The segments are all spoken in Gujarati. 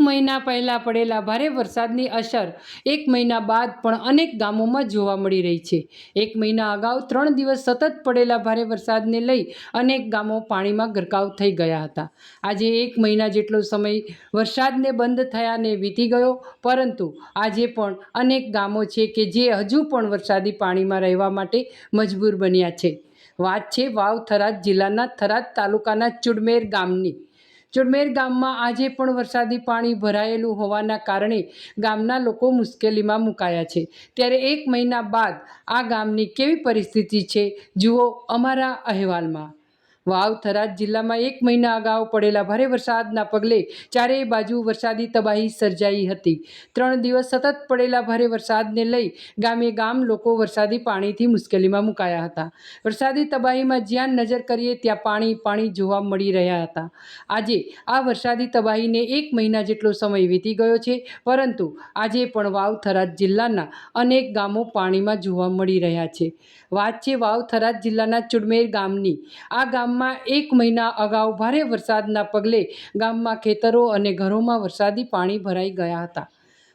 મહિના પહેલાં પડેલા ભારે વરસાદની અસર એક મહિના બાદ પણ અનેક ગામોમાં જોવા મળી રહી છે. એક મહિના અગાઉ ત્રણ દિવસ સતત પડેલા ભારે વરસાદને લઈ અનેક ગામો પાણીમાં ગરકાવ થઈ ગયા હતા. આજે એક મહિના જેટલો સમય વરસાદને બંધ થયાને વીતી ગયો, પરંતુ આજે પણ અનેક ગામો છે કે જે હજુ પણ વરસાદી પાણીમાં રહેવા માટે મજબૂર બન્યા છે. વાત છે વાવ થરાદ જિલ્લાના થરાદ તાલુકાના ચુડમેર ગામની. ચુડમેર ગામમાં આજે પણ વરસાદી પાણી ભરાયેલું હોવાના કારણે ગામના લોકો મુશ્કેલીમાં મુકાયા છે. ત્યારે એક મહિના બાદ આ ગામની કેવી પરિસ્થિતિ છે, જુઓ અમારા અહેવાલમાં. વાવ થરાદ જિલ્લામાં એક મહિના અગાઉ પડેલા ભારે વરસાદના પગલે ચારેય બાજુ વરસાદી તબાહી સર્જાઈ હતી. ત્રણ દિવસ સતત પડેલા ભારે વરસાદને લઈ ગામે ગામ લોકો વરસાદી પાણીથી મુશ્કેલીમાં મુકાયા હતા. વરસાદી તબાહીમાં જ્યાં નજર કરીએ ત્યાં પાણી પાણી જોવા મળી રહ્યા હતા. આજે આ વરસાદી તબાહીને એક મહિના જેટલો સમય વીતી ગયો છે, પરંતુ આજે પણ વાવ થરાદ જિલ્લાના અનેક ગામો પાણીમાં જોવા મળી રહ્યા છે. વાત છે વાવ થરાદ જિલ્લાના ચુડમેર ગામની. આ ગામમાં એક મહિના અગાઉ ભારે વરસાદના પગલે ગામમાં ખેતરો અને ઘરોમાં વરસાદી પાણી ભરાઈ ગયા હતા.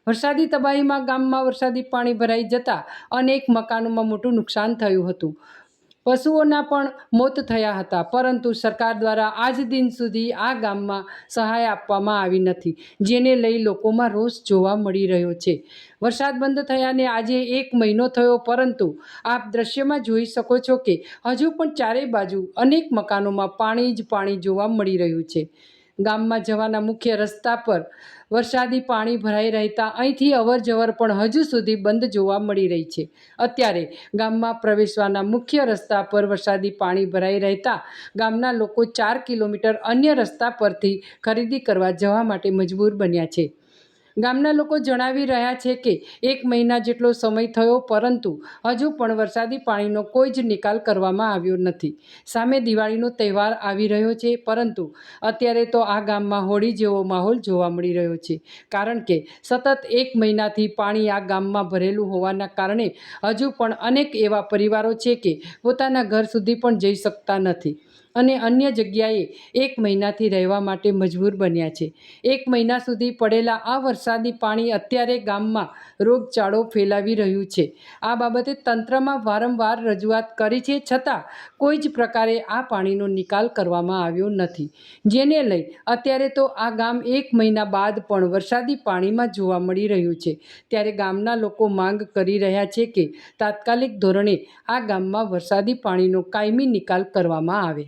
વરસાદી તબાહીમાં ગામમાં વરસાદી પાણી ભરાઈ જતાં અનેક મકાનોમાં મોટું નુકસાન થયું હતું. પશુઓના પણ મોત થયા હતા, પરંતુ સરકાર દ્વારા આજ દિન સુધી આ ગામમાં સહાય આપવામાં આવી નથી, જેને લઈ લોકોમાં રોષ જોવા મળી રહ્યો છે. વરસાદ બંધ થયાને આજે એક મહિનો થયો, પરંતુ આપ દ્રશ્યમાં જોઈ શકો છો કે હજુ પણ ચારેય બાજુ અનેક મકાનોમાં પાણી જ પાણી જોવા મળી રહ્યું છે. ગામમાં જવાના મુખ્ય રસ્તા પર વરસાદી પાણી ભરાઈ રહેતા અહીંથી અવર જવર પણ હજુ સુધી બંધ જોવા મળી રહી છે. અત્યારે ગામમાં પ્રવેશવાના મુખ્ય રસ્તા પર વરસાદી પાણી ભરાઈ રહેતા ગામના લોકો ચાર કિલોમીટર અન્ય રસ્તા પરથી ખરીદી કરવા જવા માટે મજબૂર બન્યા છે. ગામના લોકો જણાવી રહ્યા છે કે એક મહિના જેટલો સમય થયો, પરંતુ હજુ પણ વરસાદી પાણીનો કોઈ જ નિકાલ કરવામાં આવ્યો નથી. સામે દિવાળીનો તહેવાર આવી રહ્યો છે, પરંતુ અત્યારે તો આ ગામમાં હોળી જેવો માહોલ જોવા મળી રહ્યો છે, કારણ કે સતત એક મહિનાથી પાણી આ ગામમાં ભરેલું હોવાના કારણે હજુ પણ અનેક એવા પરિવારો છે કે પોતાના ઘર સુધી પણ જઈ શકતા નથી. અને અન્ય જગ્યાએ એક મહિનાથી રહેવા માટે મજબૂર બન્યા છે. એક મહિના સુધી પડેલા આ વરસાદી પાણી અત્યારે ગામમાં રોગચાળો ફેલાવી રહ્યું છે. આ બાબતે તંત્રમાં વારંવાર રજૂઆત કરી છે, છતાં કોઈ જ પ્રકારે આ પાણીનો નિકાલ કરવામાં આવ્યો નથી. જેને લઈ અત્યારે તો આ ગામ એક મહિના બાદ પણ વરસાદી પાણીમાં જોવા મળી રહ્યું છે. ત્યારે ગામના લોકો માંગ કરી રહ્યા છે કે તાત્કાલિક ધોરણે આ ગામમાં વરસાદી પાણીનો કાયમી નિકાલ કરવામાં આવે.